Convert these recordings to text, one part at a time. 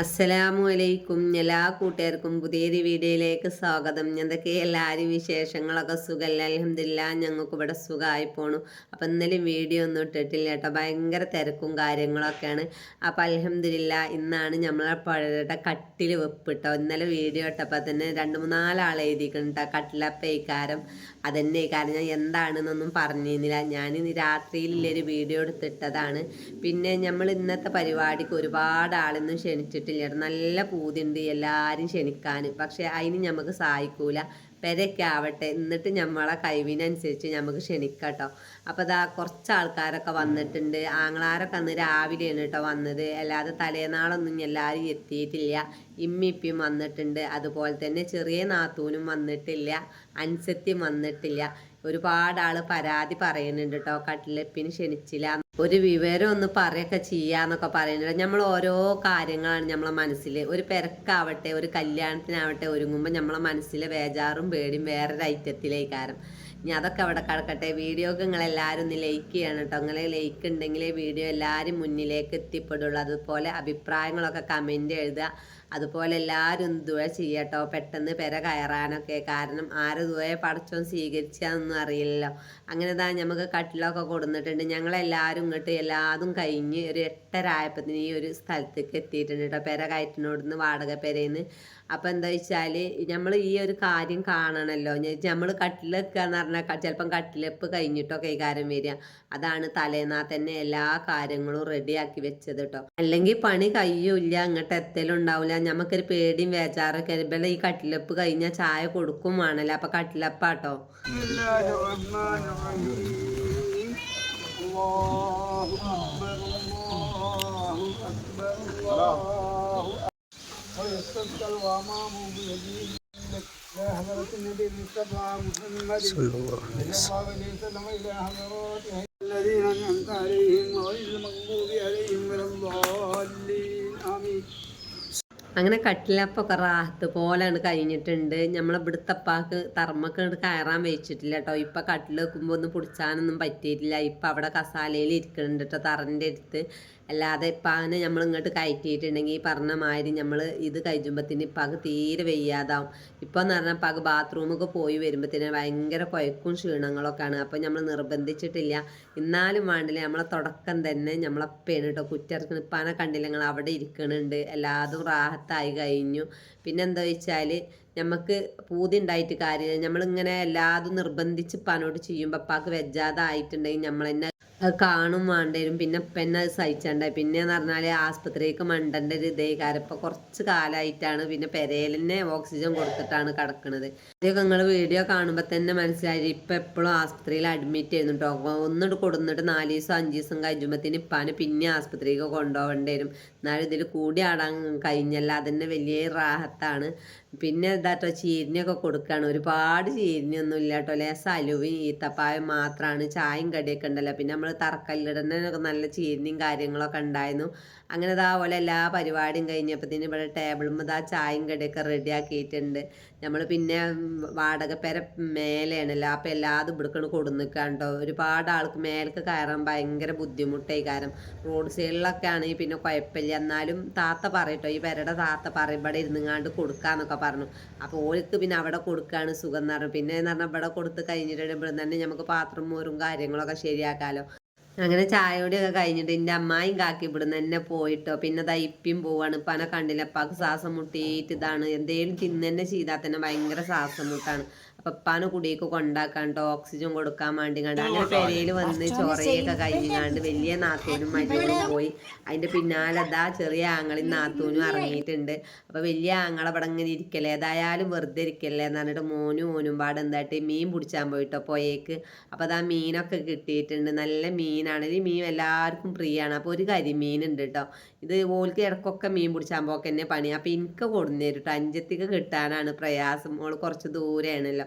അസ്സലാമു അലൈക്കും എല്ലാ കൂട്ടുകാർക്കും പുതിയൊരു വീഡിയോയിലേക്ക് സ്വാഗതം. എന്തൊക്കെ എല്ലാവരും വിശേഷങ്ങളൊക്കെ സുഖമല്ല അലഹമില്ല ഞങ്ങൾക്ക് ഇവിടെ സുഖമായി പോണു. അപ്പം ഇന്നലെ വീഡിയോ ഒന്നും ഇട്ടിട്ടില്ല കേട്ടോ. ഭയങ്കര തിരക്കും കാര്യങ്ങളൊക്കെയാണ്. അപ്പം അലഹമില്ല ഇന്നാണ് നമ്മളെ പഴയുടെ കട്ടിൽ വെപ്പ് ഇട്ടോ ഇന്നലെ വീഡിയോ ഇട്ടപ്പോൾ തന്നെ രണ്ട് മൂന്നാലാൾ എഴുതിക്കണം കേട്ടോ കട്ടിലപ്പയിക്കാരം അതന്നെ. കാരണം ഞാൻ എന്താണെന്നൊന്നും പറഞ്ഞിരുന്നില്ല. ഞാൻ ഇന്ന് രാത്രിയിലുള്ളൊരു വീഡിയോ എടുത്തിട്ടതാണ്. പിന്നെ നമ്മൾ ഇന്നത്തെ പരിപാടിക്ക് ഒരുപാട് ആളൊന്നും ക്ഷണിച്ചിട്ടില്ല നല്ല പൂതിണ്ട് എല്ലാവരും ക്ഷണിക്കാൻ. പക്ഷെ അതിന് നമുക്ക് സഹായിക്കൂല. പെരയൊക്കെ ആവട്ടെ. എന്നിട്ട് നമ്മളെ കഴിവിനനുസരിച്ച് നമുക്ക് ക്ഷണിക്കട്ടോ അപ്പോൾ ഇതാ കുറച്ച് ആൾക്കാരൊക്കെ വന്നിട്ടുണ്ട്. ആങ്ങളാരൊക്കെ അന്ന് രാവിലെയാണ് കേട്ടോ വന്നത്. അല്ലാതെ തലേനാളൊന്നും എല്ലാവരും എത്തിയിട്ടില്ല. ഇമ്മിപ്പിയും വന്നിട്ടുണ്ട്. അതുപോലെ തന്നെ ചെറിയ നാത്തൂനും വന്നിട്ടില്ല. അൻസത്യം വന്നിട്ടില്ല. ഒരുപാട് ആൾ പരാതി പറയുന്നുണ്ട് കേട്ടോ. കട്ടിലെപ്പിന് ക്ഷണിച്ചില്ല. ഒരു വിവരം ഒന്ന് പറയൊക്കെ ചെയ്യാന്നൊക്കെ പറയുന്നുണ്ട്. നമ്മൾ ഓരോ കാര്യങ്ങളാണ് നമ്മളെ മനസ്സിൽ ഒരു പെരക്കാവട്ടെ ഒരു കല്യാണത്തിനാവട്ടെ ഒരുങ്ങുമ്പോൾ നമ്മളെ മനസ്സിലെ വേജാറും പേടിയും വേറൊരു ഐറ്റത്തിലേക്കാരം ഇനി അതൊക്കെ അവിടെ കിടക്കട്ടെ. വീഡിയോക്ക് നിങ്ങൾ എല്ലാവരും ഒന്ന് ലൈക്ക് ചെയ്യണം കേട്ടോ നിങ്ങളെ ലൈക്ക് ഉണ്ടെങ്കിലേ വീഡിയോ എല്ലാവരും മുന്നിലേക്ക് എത്തിപ്പെടുള്ളൂ. അതുപോലെ അഭിപ്രായങ്ങളൊക്കെ കമന്റ് എഴുതുക. അതുപോലെ എല്ലാവരും ദുവ ചെയ്യട്ടോ പെട്ടെന്ന് പെര കയറാനൊക്കെ. കാരണം ആരെ ദുവയെ പടച്ചോൻ സ്വീകരിച്ചാന്നൊന്നും അറിയില്ലല്ലോ. അങ്ങനെ താ നമുക്ക് കട്ടിലൊക്കെ കൊടുത്തിട്ടുണ്ട് ഞങ്ങളെല്ലാവരും ഇങ്ങോട്ട് എല്ലാതും കഴിഞ്ഞ് ഒരു എട്ടര ആയപ്പത്തിന് ഈ ഒരു സ്ഥലത്തേക്ക് എത്തിയിട്ടുണ്ട് കേട്ടോ പെര കയറ്റിനോടുന്ന് വാടക പെരയിന്ന് അപ്പം എന്താ വെച്ചാൽ നമ്മൾ ഈ ഒരു കാര്യം കാണണമല്ലോ നമ്മൾ കട്ടിലെക്കുക എന്ന് പറഞ്ഞാൽ ചിലപ്പം കട്ടിലപ്പ് കഴിഞ്ഞിട്ടോ കൈകാര്യം വരിക. അതാണ് തലേന്നാ തന്നെ എല്ലാ കാര്യങ്ങളും റെഡിയാക്കി വെച്ചത് കേട്ടോ അല്ലെങ്കിൽ പണി കഴിയൂല അങ്ങോട്ട് എത്തലുണ്ടാവില്ല നമുക്കൊരു പേടിയും വേചാറൊക്കെ ഇവരുടെ ഈ കട്ടിലപ്പ് കഴിഞ്ഞാൽ ചായ കൊടുക്കും വേണല്ലോ? അപ്പൊ കട്ടിലപ്പാട്ടോ? حضرة النبي المصطفى محمد صلى الله عليه وسلم إلى حضرات الذين أنعمت عليهم غير المغضوب عليهم ولا الضالين آمين അങ്ങനെ കട്ടിലപ്പൊക്കെ റാഹത്ത് പോലെയാണ് കഴിഞ്ഞിട്ടുണ്ട് നമ്മളെ ഇവിടുത്തെ അപ്പാക്ക് തറമൊക്കെ ഇങ്ങോട്ട് കയറാൻ വെച്ചിട്ടില്ല കേട്ടോ ഇപ്പം കട്ടിൽ വെക്കുമ്പോൾ ഒന്നും പിടിച്ചാനൊന്നും പറ്റിയിട്ടില്ല ഇപ്പം അവിടെ കസാലയിൽ ഇരിക്കുന്നുണ്ട് കേട്ടോ തറൻ്റെ അടുത്ത് അല്ലാതെ ഇപ്പം അങ്ങനെ നമ്മൾ ഇങ്ങോട്ട് കയറ്റിയിട്ടുണ്ടെങ്കിൽ ഈ പറഞ്ഞ മാതിരി നമ്മൾ ഇത് കഴിച്ചുമ്പത്തിന് ഇപ്പാക്ക് തീരെ വെയ്യാതാവും. ഇപ്പം എന്ന് പറഞ്ഞാൽ പക ബാത്റൂമൊക്കെ പോയി വരുമ്പോഴത്തേന് ഭയങ്കര കുഴക്കും ക്ഷീണങ്ങളൊക്കെയാണ്. അപ്പം നമ്മൾ നിർബന്ധിച്ചിട്ടില്ല. എന്നാലും വേണ്ടില്ല നമ്മളെ തുടക്കം തന്നെ നമ്മളെ കേട്ടോ കുറ്റിറക്കുന്ന ഇപ്പാനെ കണ്ടില്ല ഞങ്ങൾ അവിടെ ഇരിക്കണുണ്ട്. എല്ലാതും റാഹത്തായി കഴിഞ്ഞു. പിന്നെ എന്താ വെച്ചാൽ നമുക്ക് പൂതി ഉണ്ടായിട്ട് കാര്യമില്ല നമ്മളിങ്ങനെ എല്ലാതും നിർബന്ധിച്ച് പാനോട് ചെയ്യുമ്പോൾ അപ്പാക്ക് വെജാതായിട്ടുണ്ടെങ്കിൽ നമ്മൾ തന്നെ അത് കാണും വേണ്ടേരും. പിന്നെ പിന്നെ അത് സഹിച്ചണ്ടായി പിന്നെ എന്ന് പറഞ്ഞാൽ ആസ്പത്രിക്ക് മണ്ടന്റെ ഒരു ഇതേ കാര്യം. ഇപ്പം കുറച്ച് കാലമായിട്ടാണ് പിന്നെ പെരയിൽ ഓക്സിജൻ കൊടുത്തിട്ടാണ് കിടക്കുന്നത് ഇതൊക്കെ നിങ്ങൾ വീഡിയോ കാണുമ്പോൾ തന്നെ മനസ്സിലായി. ഇപ്പം എപ്പോഴും ആസ്പത്രിയിൽ അഡ്മിറ്റ് ചെയ്യുന്നുണ്ടോ ഒന്നിട്ട് കൊടുന്നിട്ട് നാല് ദിവസം അഞ്ച് ദിവസം കഴിയുമ്പോഴത്തേന് ഇപ്പാന് പിന്നെ ആസ്പത്രിക്ക് കൊണ്ടുപോകേണ്ടി വരും. എന്നാലും ഇതിൽ കൂടി ആടാൻ കഴിഞ്ഞല്ല. അതന്നെ വലിയ റാഹത്താണ്. പിന്നെ ഇതാട്ടോ ചീരിനൊക്കെ കൊടുക്കുകയാണ് ഒരുപാട് ചീരിനൊന്നും ഇല്ല കേട്ടോ ലേസ അലുവയും ഈത്തപ്പായം മാത്രമാണ് ചായയും കടിയൊക്കെ ഉണ്ടല്ലോ. പിന്നെ നമ്മൾ തറക്കല്ലിടുന്നതിനൊക്കെ നല്ല ചീരിനും കാര്യങ്ങളൊക്കെ ഉണ്ടായിരുന്നു. അങ്ങനെ ഇതാ പോലെ എല്ലാ പരിപാടിയും കഴിഞ്ഞപ്പോഴത്തേന് ഇവിടെ ടേബിളും ഇതാ ചായയും കടിയൊക്കെ റെഡി ആക്കിയിട്ടുണ്ട് നമ്മൾ പിന്നെ വാടക പെര മേലെയാണല്ലോ അപ്പം എല്ലാതും ഇവിടുക്കണ് കൊടുന്നിക്കാണ്ടോ? ഒരുപാട് ആൾക്ക് മേലേക്ക് കയറാൻ ഭയങ്കര ബുദ്ധിമുട്ടായി. കാരണം റോഡ് സൈഡിലൊക്കെ ആണെങ്കിൽ പിന്നെ കുഴപ്പമില്ല. എന്നാലും താത്ത പറയട്ടോ ഈ പെരയുടെ താത്ത പറയും ഇവിടെ കൊടുക്കാന്നൊക്കെ പറഞ്ഞു. അപ്പോൾ ഓർക്ക് പിന്നെ അവിടെ കൊടുക്കുകയാണ് സുഖം എന്ന് പറഞ്ഞു. പിന്നെ എന്ന് പറഞ്ഞാൽ ഇവിടെ കൊടുത്ത് കഴിഞ്ഞിട്ടുണ്ടെങ്കിൽ ഇവിടെ തന്നെ നമുക്ക് പാത്രം മോരും കാര്യങ്ങളൊക്കെ ശരിയാക്കാമല്ലോ അങ്ങനെ ചായയോടെയൊക്കെ കഴിഞ്ഞിട്ട് എന്റെ അമ്മായും കാക്കി ഇവിടുന്ന് എന്നെ പോയിട്ടോ. പിന്നെ ദാ ഇപ്പിയും പോവാണ്. ഇപ്പനെ കണ്ടില്ല? അപ്പാക്ക് ശ്വാസം മുട്ടിയിട്ട് ഇതാണ്. എന്തേലും തന്നെ ചെയ്താൽ തന്നെ ഭയങ്കര ശ്വാസം മുട്ടാണ്. അപ്പൊ ഉപ്പാനെ കുടിയൊക്കെ കൊണ്ടാക്കാണ്ട് ഓക്സിജൻ കൊടുക്കാൻ വേണ്ടി കണ്ട് അങ്ങനെ പെരയിൽ വന്ന് ചൊറയൊക്കെ കഴിഞ്ഞാണ്ട് വലിയ നാത്തൂനും മരുന്നും പോയി. അതിന്റെ പിന്നാലെ അതാ ചെറിയ ആങ്ങളും നാത്തൂനും ഇറങ്ങിയിട്ടുണ്ട്. അപ്പൊ വലിയ ആങ്ങളെ ഇവിടെ ഇങ്ങനെ ഇരിക്കല്ലേ? ഏതായാലും വെറുതെ ഇരിക്കല്ലേ എന്ന് പറഞ്ഞിട്ട് മോനും ഓനും പാടെ എന്തായിട്ട് മീൻ പിടിച്ചാൻ പോയിട്ടോ പോയേക്ക് അപ്പൊ അതാ മീനൊക്കെ കിട്ടിയിട്ടുണ്ട്. നല്ല മീനാണ്. ഈ മീൻ എല്ലാവർക്കും പ്രിയാണ്. അപ്പൊ ഒരു കരിമീൻ ഉണ്ട് കേട്ടോ ഇത് ഓൾക്ക് ഇടക്കൊക്കെ മീൻ പിടിച്ചാൻ പോക്ക് തന്നെ പണി അപ്പൊ എനിക്ക് കൊടുന്നേരും കേട്ടോ അഞ്ചത്തിക്ക് കിട്ടാനാണ് പ്രയാസം. ഓൾ കുറച്ച് ദൂരെയാണല്ലോ.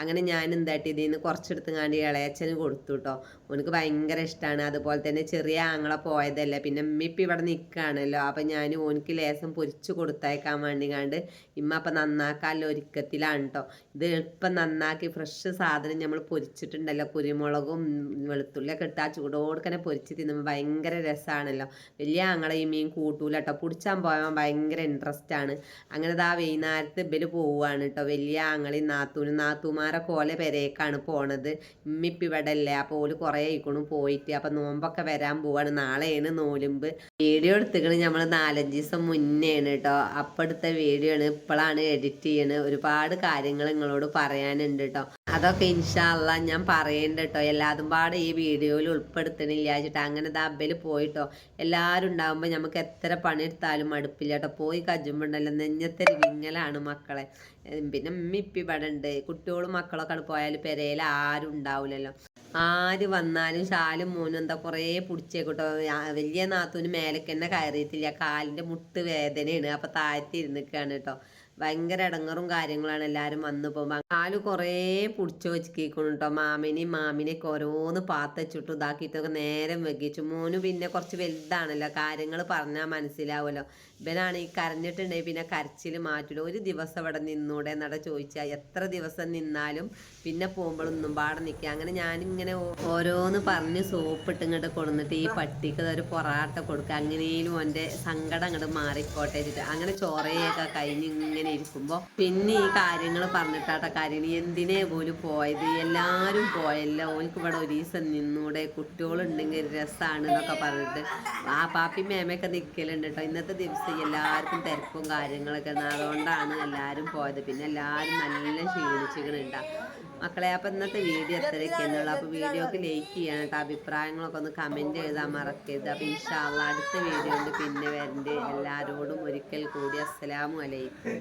അങ്ങനെ ഞാൻ എന്താട്ടി ഇതിൽ നിന്ന് കുറച്ചെടുത്തുങ്ങാണ്ട് ഇളയച്ചന് കൊടുത്തു കേട്ടോ ഓനക്ക് ഭയങ്കര ഇഷ്ടമാണ് അതുപോലെ തന്നെ ചെറിയ ആങ്ങളെ പോയതല്ലേ. പിന്നെ ഉമ്മിപ്പം ഇവിടെ നിൽക്കുകയാണല്ലോ അപ്പം ഞാൻ ഓനക്ക് ലേസം പൊരിച്ച് കൊടുത്തയക്കാൻ കണ്ട് ഇമ്മ അപ്പം നന്നാക്കാമല്ലോ ഒരുക്കത്തിലാണ് കേട്ടോ ഇത് എളുപ്പം നന്നാക്കി ഫ്രഷ് സാധനം നമ്മൾ പൊരിച്ചിട്ടുണ്ടല്ലോ. കുരുമുളകും വെളുത്തുള്ളിയൊക്കെ ഇട്ട് ആ ചൂടോടുക്കനെ പൊരിച്ച് തിന്നുമ്പോൾ ഭയങ്കര രസമാണല്ലോ വലിയ ആങ്ങളെ ഈ മീൻ കൂട്ടൂല കേട്ടോ പിടിച്ചാൻ പോയാൽ ഭയങ്കര ഇൻട്രസ്റ്റ് ആണ്. അങ്ങനെ ദാ വൈകുന്നേരത്ത് ഇവർ പോവുകയാണ് കേട്ടോ വലിയ ആങ്ങളെയും നാത്തൂനും നാത്തൂമാരൊക്കെ ഓലെ പെരേക്കാണ് പോണത്. ഇമ്മിപ്പി ഇവിടെ അല്ലേ അപ്പോൾ ഓൽ കുറേ ആയിക്കണു പോയിട്ട്. അപ്പം നോമ്പൊക്കെ വരാൻ പോവാണ്. നാളെയാണ് നോലുമ്പ്. വീഡിയോ എടുത്തിക്കണ് നമ്മൾ നാലഞ്ച് ദിവസം മുന്നേയാണ് കേട്ടോ അപ്പം എടുത്ത വീഡിയോ ആണ് ഇപ്പോഴാണ് എഡിറ്റ് ചെയ്യണത് ഒരുപാട് കാര്യങ്ങൾ നിങ്ങളോട് പറയാനുണ്ട് കേട്ടോ അതൊക്കെ ഇൻഷാല്ല ഞാൻ പറയേണ്ട കേട്ടോ എല്ലാതും പാടെ ഈ വീഡിയോയിൽ ഉൾപ്പെടുത്തണില്ല വെച്ചിട്ട് അങ്ങനെ ദബയിൽ പോയിട്ടോ എല്ലാവരും ഉണ്ടാകുമ്പോൾ നമുക്ക് എത്ര പണിയെടുത്താലും മടുപ്പില്ല കേട്ടോ പോയി കജുമ്പോണ്ടല്ലോ നെഞ്ഞത്തെ വിങ്ങലാണ് മക്കളെ. പിന്നെ ഉമ്മ ഇവിടെ ഉണ്ട് കുട്ടികളും മക്കളൊക്കെ പോയാൽ പെരയിൽ ആരും ഉണ്ടാവില്ലല്ലോ ആര് വന്നാലും ശാലും മോനും എന്താ കുറേ പിടിച്ചേക്കട്ടോ. വലിയ നാത്തൂന് മേലേക്ക് തന്നെ കയറിയിട്ടില്ല. കാലിന്റെ മുട്ട് വേദനയാണ്. അപ്പം താഴ്ത്തി ഇരുന്നിക്കാണ് കേട്ടോ ഭയങ്കര ഇടങ്ങറും കാര്യങ്ങളാണ് എല്ലാവരും വന്നു പോകുമ്പോൾ കാൽ കുറേ പിടിച്ചു വെച്ചിരിക്കണം കേട്ടോ മാമിനെയും മാമിനെയൊക്കെ ഓരോന്ന് പാത്തച്ചിട്ടു ഇതാക്കിയിട്ടൊക്കെ നേരം വെക്കിച്ചു മോന് പിന്നെ കുറച്ച് വലുതാണല്ലോ. കാര്യങ്ങൾ പറഞ്ഞാൽ മനസ്സിലാവുമല്ലോ ഇവനാണ് ഈ കരഞ്ഞിട്ടുണ്ടെങ്കിൽ പിന്നെ കരച്ചിൽ മാറ്റില്ല ഒരു ദിവസം ഇവിടെ നിന്നൂടെ എന്നട ചോദിച്ചാൽ എത്ര ദിവസം നിന്നാലും പിന്നെ പോകുമ്പോഴൊന്നും പാടെ നിൽക്കുക അങ്ങനെ ഞാനിങ്ങനെ ഓരോന്ന് പറഞ്ഞ് സോപ്പിട്ട് ഇങ്ങോട്ട് കൊടുന്നിട്ട് ഈ പട്ടിക്ക് ഒരു പൊറാട്ട കൊടുക്കുക അങ്ങനെയും എന്റെ സങ്കടം അങ്ങോട്ട് മാറിക്കോട്ടെ അങ്ങനെ ചോറയൊക്കെ കഴിഞ്ഞ് ഇങ്ങനെ ഇരിക്കുമ്പോൾ പിന്നെ ഈ കാര്യങ്ങൾ പറഞ്ഞിട്ടാട്ട കാര്യം. എന്തിനേ പോലും പോയത്? എല്ലാവരും പോയല്ലോ. ഓൾക്ക് ഇവിടെ ഒരു നിന്നൂടെ. കുട്ടികളുണ്ടെങ്കിൽ രസമാണ് എന്നൊക്കെ പറഞ്ഞിട്ട്. ആ പാപ്പി മേമയൊക്കെ നിൽക്കലുണ്ട് കേട്ടോ ഇന്നത്തെ ദിവസം എല്ലാവർക്കും തിരക്കും കാര്യങ്ങളൊക്കെ. അതുകൊണ്ടാണ് എല്ലാവരും പോയത്. പിന്നെ എല്ലാവരും നല്ല ക്ഷീണിച്ചിട്ടുണ്ടാ മക്കളെ അപ്പം ഇന്നത്തെ വീഡിയോ എത്രയൊക്കെ എന്നുള്ളൂ അപ്പോൾ വീഡിയോക്ക് ലൈക്ക് ചെയ്യണം കേട്ടോ. അഭിപ്രായങ്ങളൊക്കെ ഒന്ന് കമന്റ് ചെയ്താൽ മറക്കരുത്. അപ്പോൾ ഇൻഷാല്ല അടുത്ത വീഡിയോ ഉണ്ട് പിന്നെ വരണ്ട്. എല്ലാവരോടും ഒരിക്കൽ കൂടി അസ്സലാമു അലൈക്കും.